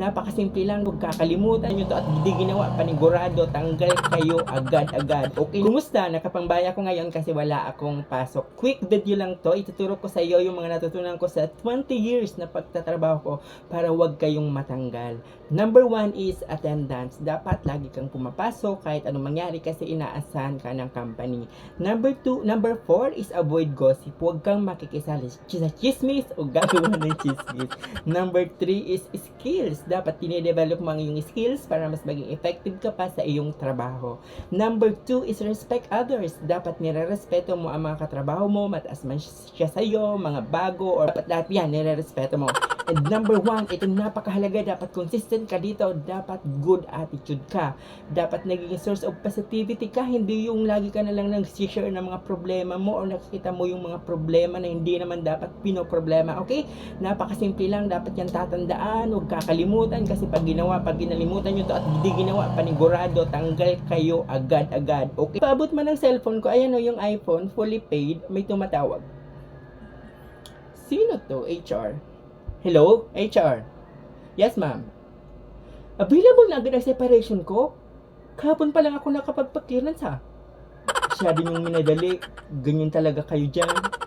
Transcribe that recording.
Napakasimple lang, huwag kakalimutan nyo to at hindi ginawa panigurado, tanggal kayo agad-agad. Okay, kumusta? Nakapangbaya ko ngayon kasi wala akong pasok. Quick video lang to, ituturo ko sa iyo yung mga natutunan ko sa 20 years na pagtatrabaho ko para huwag kayong matanggal. Number one is attendance. Dapat lagi kang pumapasok kahit anong mangyari kasi inaasahan ka ng company. Number two, number four is avoid gossip. Huwag kang makikisali sa chismis o gagawa ng chismis. Number three is skills. Dapat tinidevelop mo ang iyong skills para mas maging effective ka pa sa iyong trabaho. Number two is respect others. Dapat nire-respeto mo ang mga katrabaho mo, mataas man siya sa iyo, mga bago, or dapat lahat yan, nire-respeto mo. And number one, ito napakahalaga, dapat consistent ka dito, dapat good attitude ka. Dapat naging source of positivity ka, hindi yung lagi ka na lang nag-share ng mga problema mo o nakikita mo yung mga problema na hindi naman dapat pinoproblema, okay? Napakasimple lang, dapat yan tatandaan, huwag kakalimutan kasi pag ginawa, pag ginalimutan nyo to at hindi ginawa, panigurado, tanggal kayo agad-agad, okay? Paabot man ng cellphone ko, ayan o yung iPhone, fully paid, may tumatawag. Sino to? HR? Hello? HR? Yes, ma'am. Available na agad ang separation ko? Kahapon pa lang ako nakapagpa-clearance ha. Masyado yung minadali. Ganyan talaga kayo dyan.